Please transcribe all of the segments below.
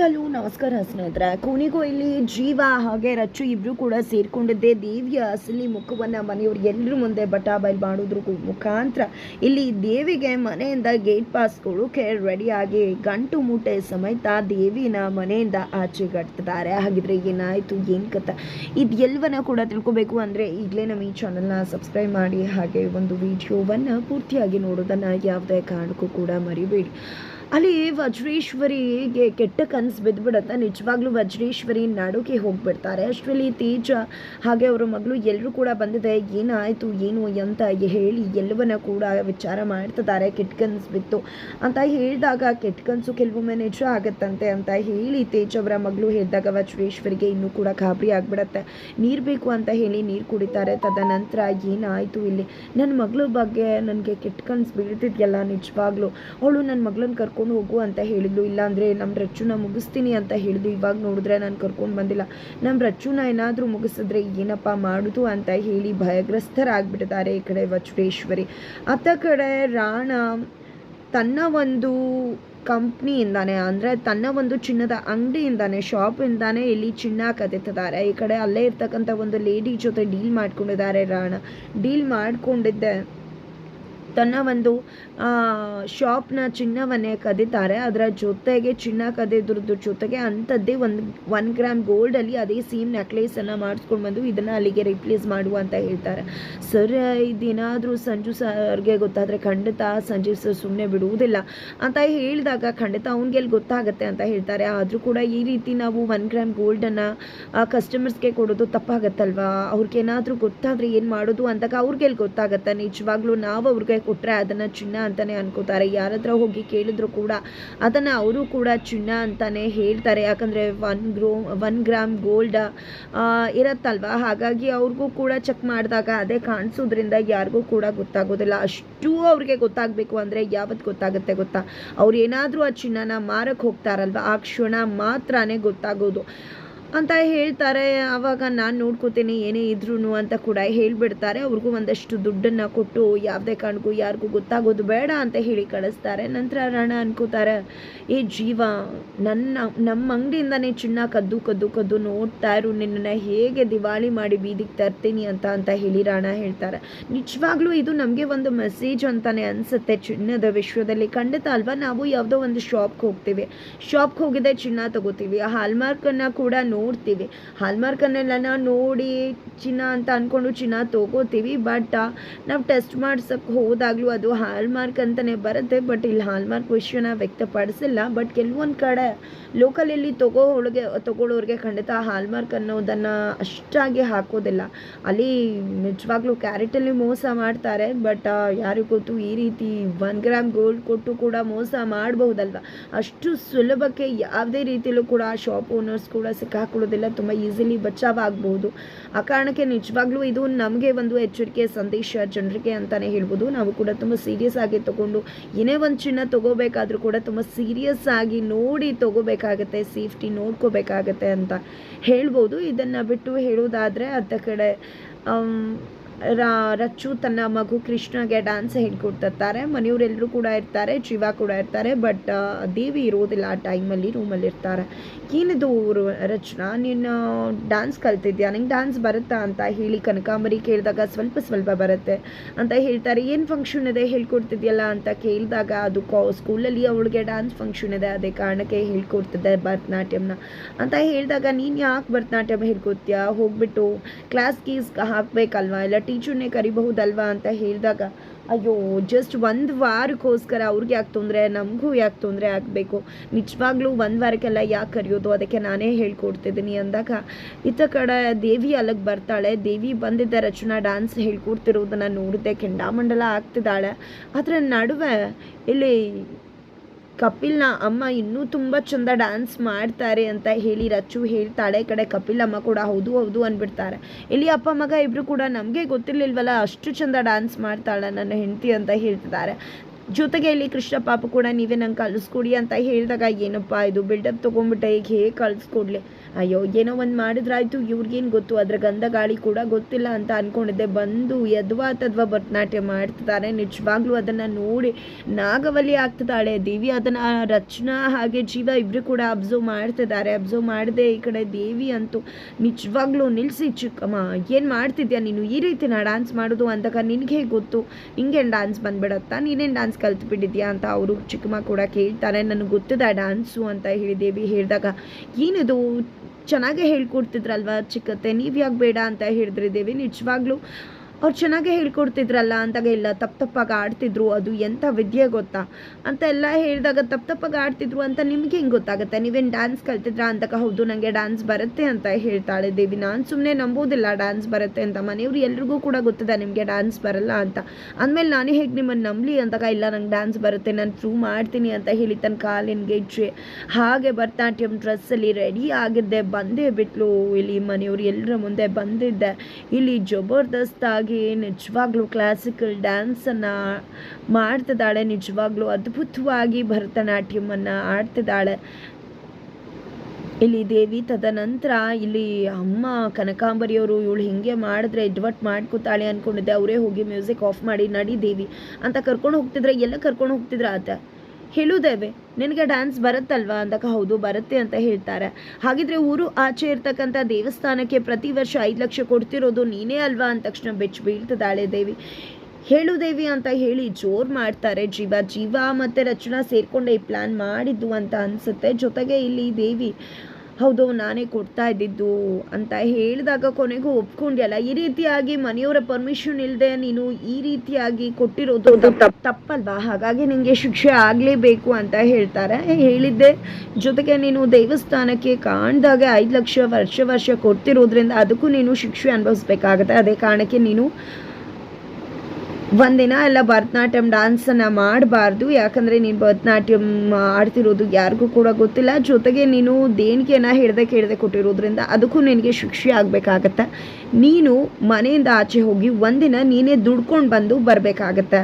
Hello, ನಮಸ್ಕಾರ ಸ್ನೇಹಿತರೆ. ಕೊನೆಗೂ ಇಲ್ಲಿ ಜೀವ, ಹಾಗೆ ರಚ್ಚು ಇಬ್ರು ಕೂಡ ಸೇರಿಕೊಂಡಿದ್ದೆ. ದೇವಿಯ ಅಸಲಿ ಮುಖವನ್ನ ಮನೆಯವರು ಎಲ್ಲರ ಮುಂದೆ ಬಟಾಬೈಲ್ ಮಾಡೋದ್ರ ಕು- ಮುಖಾಂತರ ಇಲ್ಲಿ ದೇವಿಗೆ ಮನೆಯಿಂದ ಗೇಟ್ ಪಾಸ್ ಕೊಡೋಕೆ ರೆಡಿಯಾಗಿ ಗಂಟು ಮೂಟೆ ಸಮೇತ ದೇವಿನ ಮನೆಯಿಂದ ಆಚೆ ಕಟ್ತಿದ್ದಾರೆ. ಹಾಗಿದ್ರೆ ಏನಾಯ್ತು, ಏನ್ ಕಥ? ಇದು ಕೂಡ ತಿಳ್ಕೊಬೇಕು ಅಂದ್ರೆ ಈಗಲೇ ನಮ್ಮ ಈ ಚಾನಲ್ನ ಸಬ್ಸ್ಕ್ರೈಬ್ ಮಾಡಿ, ಹಾಗೆ ಒಂದು ವಿಡಿಯೋವನ್ನ ಪೂರ್ತಿಯಾಗಿ ನೋಡೋದನ್ನ ಯಾವುದೇ ಕಾರಣಕ್ಕೂ ಕೂಡ ಮರಿಬೇಡಿ. ಅಲ್ಲಿ ವಜ್ರೇಶ್ವರಿಗೆ ಕೆಟ್ಟ ಕನಸು ಬಿದ್ದುಬಿಡುತ್ತೆ ನಿಜವಾಗ್ಲೂ ವಜ್ರೇಶ್ವರಿ ನಡುಗೆ ಹೋಗ್ಬಿಡ್ತಾರೆ. ಅಷ್ಟರಲ್ಲಿ ತೇಜ ಹಾಗೆ ಅವರ ಮಗಳು ಎಲ್ಲರೂ ಕೂಡ ಬಂದಿದೆ. ಏನಾಯಿತು, ಏನು ಅಂತ ಹೇಳಿ ಎಲ್ಲವನ್ನ ಕೂಡ ವಿಚಾರ ಮಾಡ್ತಿದ್ದಾರೆ. ಕೆಟ್ಟ ಕನಸು ಬಿತ್ತು ಅಂತ ಹೇಳಿದಾಗ, ಕೆಟ್ಟ ಕನಸು ಕೆಲವೊಮ್ಮೆ ನಿಜ ಆಗುತ್ತಂತೆ ಅಂತ ಹೇಳಿ ತೇಜ್ ಅವರ ಮಗಳು ಹೇಳಿದಾಗ ವಜ್ರೇಶ್ವರಿಗೆ ಇನ್ನೂ ಕೂಡ ಗಾಬರಿ ಆಗ್ಬಿಡತ್ತೆ. ನೀರು ಬೇಕು ಅಂತ ಹೇಳಿ ನೀರು ಕುಡಿತಾರೆ. ತದನಂತರ ಏನಾಯಿತು ಇಲ್ಲಿ? ನನ್ನ ಮಗಳ ಬಗ್ಗೆ ನನಗೆ ಕೆಟ್ಟ ಕನಸು ಬೀಳ್ತಿದ್ಯಲ್ಲ ನಿಜವಾಗ್ಲೂ. ಅವಳು ನನ್ನ ಮಗಳನ್ನ ಕರ್ಕೊಂಡು ಹೋಗು ಅಂತ ಹೇಳಿದ್ಲು. ಇಲ್ಲಾಂದರೆ ನಮ್ಮ ರಚ್ಚುನ ಮುಗಿಸ್ತೀನಿ ಅಂತ ಹೇಳಿದ್ಲು. ಇವಾಗ ನೋಡಿದ್ರೆ ನಾನು ಕರ್ಕೊಂಡು ಬಂದಿಲ್ಲ. ನಮ್ಮ ರಚ್ಚುನ ಏನಾದರೂ ಮುಗಿಸಿದ್ರೆ ಏನಪ್ಪ ಮಾಡುದು ಅಂತ ಹೇಳಿ ಭಯಗ್ರಸ್ತರಾಗ್ಬಿಟ್ಟಿದ್ದಾರೆ ಈ ಕಡೆ ವಜ್ರೇಶ್ವರಿ. ಅತ್ತ ಕಡೆ ರಾಣ ತನ್ನ ಒಂದು ಕಂಪ್ನಿಯಿಂದಾನೆ, ಅಂದರೆ ತನ್ನ ಒಂದು ಚಿನ್ನದ ಅಂಗಡಿಯಿಂದಾನೆ, ಶಾಪಿಂದಾನೆ ಇಲ್ಲಿ ಚಿನ್ನ ಕದೀತಿದ್ದಾರೆ. ಈ ಕಡೆ ಅಲ್ಲೇ ಇರ್ತಕ್ಕಂಥ ಒಂದು ಲೇಡಿ ಜೊತೆ ಡೀಲ್ ಮಾಡ್ಕೊಂಡಿದ್ದಾರೆ ರಾಣ. ಡೀಲ್ ಮಾಡ್ಕೊಂಡಿದ್ದೆ. ತನ್ನ ಒಂದು ಶಾಪ್ನ ಚಿನ್ನವನ್ನೇ ಕದೀತಾರೆ. ಅದರ ಜೊತೆಗೆ ಚಿನ್ನ ಕದಿದ್ರದ್ದು ಜೊತೆಗೆ ಅಂಥದ್ದೇ ಒಂದು ಒನ್ ಗ್ರಾಮ್ ಗೋಲ್ಡಲ್ಲಿ ಅದೇ ಸೇಮ್ ನೆಕ್ಲೇಸನ್ನು ಮಾಡಿಸ್ಕೊಂಡು ಬಂದು ಇದನ್ನು ಅಲ್ಲಿಗೆ ರಿಪ್ಲೇಸ್ ಮಾಡುವ ಅಂತ ಹೇಳ್ತಾರೆ. ಸರ್, ಇದೇನಾದರೂ ಸಂಜು ಸರ್ಗೆ ಗೊತ್ತಾದರೆ ಖಂಡಿತ ಸಂಜೀವ್ ಸರ್ ಸುಮ್ಮನೆ ಬಿಡುವುದಿಲ್ಲ ಅಂತ ಹೇಳಿದಾಗ ಖಂಡಿತ ಅವ್ನಿಗೆ ಗೊತ್ತಾಗುತ್ತೆ ಅಂತ ಹೇಳ್ತಾರೆ. ಆದರೂ ಕೂಡ ಈ ರೀತಿ ನಾವು ಒನ್ ಗ್ರಾಮ್ ಗೋಲ್ಡನ್ನು ಕಸ್ಟಮರ್ಸ್ಗೆ ಕೊಡೋದು ತಪ್ಪಾಗತ್ತಲ್ವಾ? ಅವ್ರಿಗೇನಾದರೂ ಗೊತ್ತಾದರೆ ಏನು ಮಾಡೋದು ಅಂದಾಗ ಅವ್ರಿಗೆ ಗೊತ್ತಾಗುತ್ತೆ. ನಿಜವಾಗ್ಲೂ ನಾವು ಅವ್ರಿಗೆ ಕೊಟ್ಟರೆ ಅದನ್ನು ಚಿನ್ನ ಅಂತಲೇ ಅನ್ಕೋತಾರೆ. ಯಾರ ಹತ್ರ ಹೋಗಿ ಕೇಳಿದ್ರು ಕೂಡ ಅದನ್ನು ಅವರು ಕೂಡ ಚಿನ್ನ ಅಂತಲೇ ಹೇಳ್ತಾರೆ. ಯಾಕಂದರೆ ಒನ್ ಗ್ರೋ ಒನ್ ಗ್ರಾಮ್ ಗೋಲ್ಡ್ ಇರತ್ತಲ್ವಾ? ಹಾಗಾಗಿ ಅವ್ರಿಗೂ ಕೂಡ ಚೆಕ್ ಮಾಡಿದಾಗ ಅದೇ ಕಾಣಿಸೋದ್ರಿಂದ ಯಾರಿಗೂ ಕೂಡ ಗೊತ್ತಾಗೋದಿಲ್ಲ. ಅಷ್ಟು ಅವ್ರಿಗೆ ಗೊತ್ತಾಗಬೇಕು ಅಂದರೆ ಯಾವತ್ತು ಗೊತ್ತಾಗುತ್ತೆ ಗೊತ್ತಾ? ಅವ್ರು ಏನಾದರೂ ಆ ಚಿನ್ನನ ಮಾರಕ್ಕೆ ಹೋಗ್ತಾರಲ್ವ? ಆ ಕ್ಷಣ ಮಾತ್ರನೇ ಗೊತ್ತಾಗೋದು. ಅಂತ ಹೇಳ್ತಾರೆ. ಆವಾಗ ನಾನು ನೋಡ್ಕೋತೀನಿ, ಏನೇ ಇದ್ರೂ ಅಂತ ಕೂಡ ಹೇಳಿಬಿಡ್ತಾರೆ. ಅವ್ರಿಗೂ ಒಂದಷ್ಟು ದುಡ್ಡನ್ನು ಕೊಟ್ಟು ಯಾವುದೇ ಕಾರಣಕ್ಕೂ ಯಾರಿಗೂ ಗೊತ್ತಾಗೋದು ಬೇಡ ಅಂತ ಹೇಳಿ ಕಳಿಸ್ತಾರೆ. ನಂತರ ರಾಣ ಅನ್ಕೋತಾರೆ, ಏ ಜೀವ, ನನ್ನ ನಮ್ಮ ಅಂಗಡಿಯಿಂದನೇ ಚಿನ್ನ ಕದ್ದು ಕದ್ದು ಕದ್ದು ನೋಡ್ತಾ ಇರು. ನಿನ್ನನ್ನು ಹೇಗೆ ದಿವಾಳಿ ಮಾಡಿ ಬೀದಿಗೆ ತರ್ತೀನಿ ಅಂತ ಅಂತ ಹೇಳಿ ರಾಣ ಹೇಳ್ತಾರೆ. ನಿಜವಾಗ್ಲೂ ಇದು ನಮಗೆ ಒಂದು ಮೆಸೇಜ್ ಅಂತಲೇ ಅನಿಸುತ್ತೆ. ಚಿನ್ನದ ವಿಶ್ವದಲ್ಲಿ ಖಂಡಿತ ಅಲ್ವಾ ನಾವು ಯಾವುದೋ ಒಂದು ಶಾಪ್ಗೆ ಹೋಗ್ತೀವಿ. ಶಾಪ್ಗೆ ಹೋಗಿದ್ದೆ ಚಿನ್ನ ತಗೋತೀವಿ. ಆ ಹಾಲ್ಮಾರ್ಕನ್ನು ಕೂಡ ನೋಡ್ತೀವಿ. ಹಾಲ್ಮಾರ್ಕನ್ನೆಲ್ಲ ನೋಡಿ, ಚಿನ್ನ ಅಂತ ಅಂದ್ಕೊಂಡು ಚಿನ್ನ ತಗೋತೀವಿ ಬಟ್ ನಾವು ಟೆಸ್ಟ್ ಮಾಡ್ಸೋಕ್ಕೆ ಹೋದಾಗಲೂ ಅದು ಹಾಲ್ಮಾರ್ಕ್ ಅಂತಲೇ ಬರುತ್ತೆ ಬಟ್ ಇಲ್ಲಿ ಹಾಲ್ಮಾರ್ಕ್ ವಿಷಯನ ವ್ಯಕ್ತಪಡಿಸಿಲ್ಲ. ಬಟ್ ಕೆಲವೊಂದು ಕಡೆ ಲೋಕಲಲ್ಲಿ ತಗೋ ಒಳಗೆ ತಗೊಳ್ಳೋರಿಗೆ ಖಂಡಿತ ಹಾಲ್ಮಾರ್ಕ್ ಅನ್ನೋದನ್ನು ಅಷ್ಟಾಗಿ ಹಾಕೋದಿಲ್ಲ. ಅಲ್ಲಿ ನಿಜವಾಗ್ಲೂ ಕ್ಯಾರೆಟಲ್ಲಿ ಮೋಸ ಮಾಡ್ತಾರೆ ಬಟ್ ಯಾರಿಗೂ ಗೊತ್ತು, ಈ ರೀತಿ ಒನ್ ಗ್ರಾಮ್ ಗೋಲ್ಡ್ ಕೊಟ್ಟು ಕೂಡ ಮೋಸ ಮಾಡಬಹುದಲ್ವ? ಅಷ್ಟು ಸುಲಭಕ್ಕೆ ಯಾವುದೇ ರೀತಿಯಲ್ಲೂ ಕೂಡ ಶಾಪ್ ಓನರ್ಸ್ ಕೂಡ ಸಿಕ್ಕಾಕೊಳ್ಳೋದಿಲ್ಲ ತುಂಬ ಈಸಿಲಿ ಬಚಾವ್ ಆಗ್ಬೋದು ಆ ಕಾರಣಕ್ಕೆ ನಿಜವಾಗ್ಲೂ ಇದು ನಮಗೆ ಒಂದು ಎಚ್ಚರಿಕೆ, ಸಂದೇಶ ಜನರಿಗೆ ಅಂತಲೇ ಹೇಳ್ಬೋದು. ನಾವು ಕೂಡ ತುಂಬ ಸೀರಿಯಸ್ ಆಗಿ ತಗೊಂಡು ಏನೇ ಒಂದು ಚಿನ್ನ ತಗೋಬೇಕಾದ್ರೂ ಕೂಡ ತುಂಬ ಸೀರಿಯಸ್ ಆಗಿ ನೋಡಿ ತಗೋಬೇಕಾಗತ್ತೆ ಸೇಫ್ಟಿ ನೋಡ್ಕೋಬೇಕಾಗತ್ತೆ ಅಂತ ಹೇಳ್ಬೋದು. ಇದನ್ನು ಬಿಟ್ಟು ಹೇಳೋದಾದರೆ ಅತ್ತ ಕಡೆ ರಚ್ಚು ತನ್ನ ಮಗು ಕೃಷ್ಣಗೆ ಡ್ಯಾನ್ಸ್ ಹೇಳ್ಕೊಡ್ತಿರ್ತಾರೆ. ಮನೆಯವರೆಲ್ಲರೂ ಕೂಡ ಇರ್ತಾರೆ ಜೀವ ಕೂಡ ಇರ್ತಾರೆ ಬಟ್ ದೇವಿ ಇರೋದಿಲ್ಲ ಆ ಟೈಮಲ್ಲಿ ರೂಮಲ್ಲಿ ಇರ್ತಾರೆ. ಏನಿದು ಊರು ರಚನಾ? ನೀನು ಡ್ಯಾನ್ಸ್ ಕಲ್ತಿದ್ಯಾ? ನಂಗೆ ಡ್ಯಾನ್ಸ್ ಬರುತ್ತಾ ಅಂತ ಹೇಳಿ ಕನಕಾಂಬರಿ ಕೇಳಿದಾಗ ಸ್ವಲ್ಪ ಸ್ವಲ್ಪ ಬರುತ್ತೆ ಅಂತ ಹೇಳ್ತಾರೆ. ಏನು ಫಂಕ್ಷನ್ ಇದೆ ಹೇಳ್ಕೊಡ್ತಿದ್ಯಲ್ಲ ಅಂತ ಕೇಳಿದಾಗ ಅದು ಕಾ ಸ್ಕೂಲಲ್ಲಿ ಅವಳಿಗೆ ಡ್ಯಾನ್ಸ್ ಫಂಕ್ಷನ್ ಇದೆ, ಅದೇ ಕಾರಣಕ್ಕೆ ಹೇಳ್ಕೊಡ್ತಿದ್ದೆ ಭರತನಾಟ್ಯಮ್ನ ಅಂತ ಹೇಳಿದಾಗ, ನೀನು ಯಾಕೆ ಭರತನಾಟ್ಯಂ ಹೇಳ್ಕೊಡ್ತೀಯಾ? ಹೋಗ್ಬಿಟ್ಟು ಕ್ಲಾಸ್ ಗೀಸ್ ಹಾಕಬೇಕಲ್ವಾ? ಇಲ್ಲ ಟೀಚರ್ನೇ ಕರಿಬಹುದಲ್ವಾ ಅಂತ ಹೇಳಿದಾಗ, ಅಯ್ಯೋ ಜಸ್ಟ್ ಒಂದು ವಾರಕ್ಕೋಸ್ಕರ ಅವ್ರಿಗೆ ಯಾಕೆ ತೊಂದರೆ? ನಮಗೂ ಯಾಕೆ ತೊಂದರೆ ಆಗಬೇಕು? ನಿಜವಾಗ್ಲೂ ಒಂದು ವಾರಕ್ಕೆಲ್ಲ ಯಾಕೆ ಕರೆಯೋದು? ಅದಕ್ಕೆ ನಾನೇ ಹೇಳ್ಕೊಡ್ತಿದ್ದೀನಿ. ಅಂದಾಗ, ಇತ್ತ ಕಡೆ ದೇವಿ ಅಲ್ಲಿಗೆ ಬರ್ತಾಳೆ. ದೇವಿ ಬಂದಿದ್ದ ರಚನಾ ಡ್ಯಾನ್ಸ್ ಹೇಳ್ಕೊಡ್ತಿರೋದನ್ನು ನೋಡಿದೆ ಕೆಂಡಾಮಂಡಲ ಆಗ್ತಿದ್ದಾಳೆ. ಅದರ ನಡುವೆ ಇಲ್ಲಿ ಕಪಿಲ್ನ ಅಮ್ಮ ಇನ್ನೂ ತುಂಬ ಚಂದ ಡ್ಯಾನ್ಸ್ ಮಾಡ್ತಾರೆ ಅಂತ ಹೇಳಿ ರಚ್ಚು ಹೇಳ್ತಾಳೆ. ಕಡೆ ಕಪಿಲ್ ಅಮ್ಮ ಕೂಡ ಹೌದು ಹೌದು ಅಂದ್ಬಿಡ್ತಾರೆ ಇಲ್ಲಿ ಅಪ್ಪ, ಮಗ ಇಬ್ಬರು ಕೂಡ ನಮಗೆ ಗೊತ್ತಿರಲಿಲ್ವಲ್ಲ, ಅಷ್ಟು ಚಂದ ಡ್ಯಾನ್ಸ್ ಮಾಡ್ತಾಳೆ ನನ್ನ ಹೆಂಡತಿ ಅಂತ ಹೇಳ್ತಿದ್ದಾರೆ. ಜೊತೆಗೆ ಇಲ್ಲಿ ಕೃಷ್ಣ ಪಾಪ ಕೂಡ ನೀವೇ ನಂಗೆ ಕಳಿಸ್ಕೊಡಿ ಅಂತ ಹೇಳಿದಾಗ, ಏನಪ್ಪ ಇದು ಬಿಲ್ಡಪ್ ತೊಗೊಂಡ್ಬಿಟ್ಟೆ, ಈಗ ಹೇಗೆ ಕಳಿಸ್ಕೊಡ್ಲಿ? ಅಯ್ಯೋ, ಏನೋ ಒಂದು ಮಾಡಿದ್ರಾಯ್ತು, ಇವ್ರಿಗೇನು ಗೊತ್ತು? ಅದ್ರ ಗಂಧ ಗಾಳಿ ಕೂಡ ಗೊತ್ತಿಲ್ಲ ಅಂತ ಅಂದ್ಕೊಂಡಿದ್ದೆ ಬಂದು ಯದ್ವಾ ತದ್ವಾ ಭರತನಾಟ್ಯ ಮಾಡ್ತಿದ್ದಾರೆ ನಿಜವಾಗ್ಲೂ ಅದನ್ನು ನೋಡಿ ನಾಗವಲ್ಲಿ ಆಗ್ತಿದ್ದಾಳೆ. ದೇವಿ ಅದನ್ನು ರಚನಾ ಹಾಗೆ ಜೀವ ಇಬ್ಬರು ಕೂಡ ಅಬ್ಸರ್ವ್ ಮಾಡ್ತಿದ್ದಾರೆ. ಅಬ್ಸರ್ವ್ ಮಾಡಿದೆ ಈ ಕಡೆ ದೇವಿ ಅಂತೂ ನಿಜವಾಗ್ಲೂ ನಿಲ್ಲಿಸಿ ಚಿಕ್ಕಮ್ಮ, ಏನು ಮಾಡ್ತಿದ್ಯಾ ನೀನು? ಈ ರೀತಿನ ಡಾನ್ಸ್ ಮಾಡೋದು ಅಂದಾಗ ನಿನಗೆ ಗೊತ್ತು? ಹಿಂಗೇನು ಡ್ಯಾನ್ಸ್ ಬಂದ್ಬಿಡತ್ತಾ? ನೀನೇನು ಡ್ಯಾನ್ಸ್ ಕಲ್ತ್ಬಿಟ್ಟಿದ್ಯಾ ಅಂತ ಅವರು ಚಿಕ್ಕಮ್ಮ ಕೂಡ ಕೇಳ್ತಾರೆ. ನನಗೆ ಗೊತ್ತಿದೆ ಡಾನ್ಸು ಅಂತ ಹೇಳಿ ದೇವಿ ಹೇಳಿದಾಗ, ಏನಿದು? ಚೆನ್ನಾಗೇ ಹೇಳ್ಕೊಡ್ತಿದ್ರಲ್ವ ಚಿಕ್ಕತ್ತೆ? ನೀವು ಯಾಕೆ ಬೇಡ ಅಂತ ಹೇಳಿದ್ರಿ ದೇವಿ ನಿಜವಾಗ್ಲೂ ಅವ್ರು ಚೆನ್ನಾಗೇ ಹೇಳ್ಕೊಡ್ತಿದ್ರಲ್ಲ ಅಂದಾಗ ಇಲ್ಲ ತಪ್ಪು ತಪ್ಪಾಗಿ ಆಡ್ತಿದ್ರು, ಅದು ಎಂಥ ವಿದ್ಯೆ ಗೊತ್ತಾ? ಅಂತ ಎಲ್ಲ ಹೇಳಿದಾಗ ತಪ್ಪು ತಪ್ಪಾಗಿ ಆಡ್ತಿದ್ರು ಅಂತ ನಿಮ್ಗೆ ಹೆಂಗೆ ಗೊತ್ತಾಗುತ್ತೆ? ನೀವೇನು ಡ್ಯಾನ್ಸ್ ಕಲ್ತಿದ್ರಾ ಅಂದಾಗ ಹೌದು ನನಗೆ ಡ್ಯಾನ್ಸ್ ಬರುತ್ತೆ ಅಂತ ಹೇಳ್ತಾಳೆ ದೇವಿ. ನಾನು ಸುಮ್ಮನೆ ನಂಬೋದಿಲ್ಲ ಡ್ಯಾನ್ಸ್ ಬರುತ್ತೆ ಅಂತ. ಮನೆಯವ್ರು ಎಲ್ರಿಗೂ ಕೂಡ ಗೊತ್ತಿದೆ ನಿಮಗೆ ಡ್ಯಾನ್ಸ್ ಬರಲ್ಲ ಅಂತ. ಅಂದಮೇಲೆ ನಾನೇ ಹೇಗೆ ನಿಮ್ಮನ್ನು ನಂಬಲಿ ಅಂದಾಗ, ಇಲ್ಲ, ನಂಗೆ ಡ್ಯಾನ್ಸ್ ಬರುತ್ತೆ, ನಾನು ಥ್ರೂ ಮಾಡ್ತೀನಿ ಅಂತ ಹೇಳಿ ತನ್ನ ಕಾಲಿನ ಗೆಜ್ಜೆ, ಹಾಗೆ ಭರತನಾಟ್ಯಂ ಡ್ರೆಸ್ಸಲ್ಲಿ ರೆಡಿ ಆಗಿದ್ದೆ. ಬಂದೇ ಬಿಟ್ಲು, ಇಲ್ಲಿ ಮನೆಯವ್ರು ಎಲ್ಲರ ಮುಂದೆ ಬಂದಿದ್ದೆ. ಇಲ್ಲಿ ಜಬರ್ದಸ್ತ್ ಆಗಿ ನಿಜವಾಗ್ಲೂ ಕ್ಲಾಸಿಕಲ್ ಡ್ಯಾನ್ಸನ್ನು ಮಾಡ್ತಿದ್ದಾಳೆ, ನಿಜವಾಗ್ಲೂ ಅದ್ಭುತವಾಗಿ ಭರತನಾಟ್ಯಮನ್ನು ಆಡ್ತಿದ್ದಾಳೆ. ಇಲ್ಲಿ ದೇವಿ ತದನಂತರ ಇಲ್ಲಿ ಅಮ್ಮ ಕನಕಾಂಬರಿಯವರು ಇವಳು ಹಿಂಗೆ ಮಾಡಿದ್ರೆ ಎಡ್ವರ್ಟ್ ಮಾಡ್ಕೊತಾಳೆ ಅಂದ್ಕೊಂಡಿದ್ದೆ ಅವರೇ ಹೋಗಿ ಮ್ಯೂಸಿಕ್ ಆಫ್ ಮಾಡಿ, ನಡಿ ದೇವಿ ಅಂತ ಕರ್ಕೊಂಡು ಹೋಗ್ತಿದ್ರೆ, ಎಲ್ಲ ಕರ್ಕೊಂಡು ಹೋಗ್ತಿದ್ರ ಆತ? ಹೇಳುದೇವೆ ನಿನಗೆ ಡ್ಯಾನ್ಸ್ ಬರುತ್ತಲ್ವಾ? ಅಂದಾಗ ಹೌದು, ಬರುತ್ತೆ ಅಂತ ಹೇಳ್ತಾರೆ. ಹಾಗಿದ್ರೆ ಊರು ಆಚೆ ಇರ್ತಕ್ಕಂಥ ದೇವಸ್ಥಾನಕ್ಕೆ ಪ್ರತಿ ವರ್ಷ ಐದು ಲಕ್ಷ ಕೊಡ್ತಿರೋದು ನೀನೇ ಅಲ್ವಾ? ಅಂದ ತಕ್ಷಣ ಬೆಚ್ಚ ಬೀಳ್ತದಾಳೆ ದೇವಿ. ಹೇಳು ದೇವಿ ಅಂತ ಹೇಳಿ ಜೋರು ಮಾಡ್ತಾರೆ. ಜೀವ ಜೀವ ಮತ್ತು ರಚನಾ ಸೇರ್ಕೊಂಡೆ ಈ ಪ್ಲ್ಯಾನ್ ಮಾಡಿದ್ದು ಅಂತ ಅನಿಸುತ್ತೆ. ಜೊತೆಗೆ ಇಲ್ಲಿ ದೇವಿ ಹೌದು ನಾನೇ ಕೊಡ್ತಾ ಇದ್ದಿದ್ದು ಅಂತ ಹೇಳಿದಾಗ ಕೊನೆಗೂ ಒಪ್ಕೊಂಡ್ಯಲ್ಲ. ಈ ರೀತಿಯಾಗಿ ಮನೆಯವರ ಪರ್ಮಿಷನ್ ಇಲ್ಲದೆ ನೀನು ಈ ರೀತಿಯಾಗಿ ಕೊಟ್ಟಿರೋದು ತಪ್ಪು ತಪ್ಪಲ್ವಾ? ಹಾಗಾಗಿ ನಿಮಗೆ ಶಿಕ್ಷೆ ಆಗಲೇಬೇಕು ಅಂತ ಹೇಳ್ತಾರೆ. ಹೇಳಿದ್ದೆ. ಜೊತೆಗೆ ನೀನು ದೇವಸ್ಥಾನಕ್ಕೆ ಕಾಣ್ದಾಗ ಐದು ಲಕ್ಷ ವರ್ಷ ವರ್ಷ ಕೊಡ್ತಿರೋದ್ರಿಂದ ಅದಕ್ಕೂ ನೀನು ಶಿಕ್ಷೆ ಅನುಭವಿಸ್ಬೇಕಾಗತ್ತೆ. ಅದೇ ಕಾರಣಕ್ಕೆ ನೀನು ಒಂದಿನ ಎಲ್ಲ ಭರತನಾಟ್ಯಂ ಡ್ಯಾನ್ಸನ್ನು ಮಾಡಬಾರ್ದು. ಯಾಕಂದರೆ ನೀನು ಭರತನಾಟ್ಯಂ ಆಡ್ತಿರೋದು ಯಾರಿಗೂ ಕೂಡ ಗೊತ್ತಿಲ್ಲ. ಜೊತೆಗೆ ನೀನು ದೇಣಿಗೆನ ಹಿಡ್ದೆ ಕೇಳದೆ ಕೊಟ್ಟಿರೋದ್ರಿಂದ ಅದಕ್ಕೂ ನಿನಗೆ ಶಿಕ್ಷೆ ಆಗಬೇಕಾಗತ್ತೆ. ನೀನು ಮನೆಯಿಂದ ಆಚೆ ಹೋಗಿ ಒಂದಿನ ನೀನೇ ದುಡ್ಕೊಂಡು ಬಂದು ಬರಬೇಕಾಗತ್ತೆ.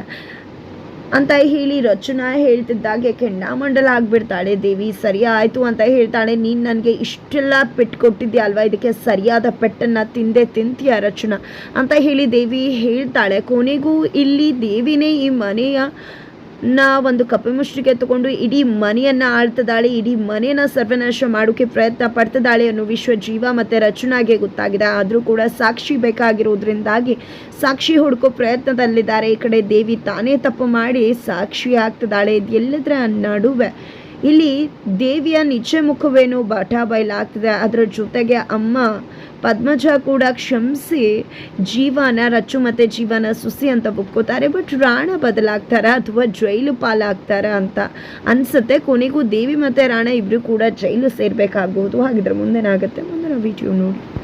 ಅಂತ ಹೇಳಿ ರಚನಾ ಹೇಳ್ತಿದ್ದಾಗೆ, ಕೆಂಡಾಮಂಡಲ ಆಗ್ಬಿಡ್ತಾಳೆ, ದೇವಿ ಸರಿ ಆಯಿತು ಅಂತ ಹೇಳ್ತಾಳೆ. ನೀನು ನನಗೆ ಇಷ್ಟೆಲ್ಲ ಪೆಟ್ಟು ಕೊಟ್ಟಿದ್ಯಾ ಅಲ್ವಾ? ಇದಕ್ಕೆ ಸರಿಯಾದ ಪೆಟ್ಟನ್ನು ತಿಂದೆ ತಿಂತೀಯ ರಚನಾ? ಅಂತ ಹೇಳಿ ದೇವಿ ಹೇಳ್ತಾಳೆ. ಕೊನೆಗೂ ಇಲ್ಲಿ ದೇವಿನೇ ಈ ಮನೆಯ ನ ಒಂದು ಕಪ್ಪೆ ಮುಷ್ಟಿಗೆ ತಗೊಂಡು ಇಡೀ ಮನೆಯನ್ನ ಆಳ್ತದಾಳೆ ಇಡೀ ಮನೆಯನ್ನು ಸರ್ವನಾಶ ಮಾಡೋಕೆ ಪ್ರಯತ್ನ ಪಡ್ತದಾಳೆ ಅನ್ನೋ ವಿಶ್ವ ಜೀವ ಮತ್ತೆ ರಚನಾಗೆ ಗೊತ್ತಾಗಿದೆ. ಆದರೂ ಕೂಡ ಸಾಕ್ಷಿ ಬೇಕಾಗಿರೋದ್ರಿಂದಾಗಿ ಸಾಕ್ಷಿ ಹುಡುಕೋ ಪ್ರಯತ್ನದಲ್ಲಿದ್ದಾರೆ. ಈ ಕಡೆ ದೇವಿ ತಾನೇ ತಪ್ಪು ಮಾಡಿ ಸಾಕ್ಷಿ ಆಗ್ತದಾಳೆ ಎಲ್ಲದರ ನಡುವೆ. ಇಲ್ಲಿ ದೇವಿಯ ನಿಜ ಮುಖವೇನು ಬಾಟ ಬಯಲಾಗ್ತದೆ. ಅದರ ಜೊತೆಗೆ ಅಮ್ಮ ಪದ್ಮಜ ಕೂಡ ಕ್ಷಮಿಸಿ ಜೀವನ, ರಚ್ಚು ಮತ್ತು ಜೀವನ ಸುಸಿ ಅಂತ ಒಪ್ಕೋತಾರೆ. ಬಟ್ ರಾಣ ಬದಲಾಗ್ತಾರೆ ಅಥವಾ ಜೈಲು ಪಾಲಾಗ್ತಾರೆ ಅಂತ ಅನ್ಸುತ್ತೆ. ಕೊನೆಗೂ ದೇವಿ ಮತ್ತು ರಾಣ ಇಬ್ಬರು ಕೂಡ ಜೈಲು ಸೇರಬೇಕಾಗಬಹುದು ಹಾಗಿದ್ರೆ ಮುಂದೇನಾಗುತ್ತೆ? ಮುಂದಿನ ವಿಡಿಯೋ ನೋಡಿ.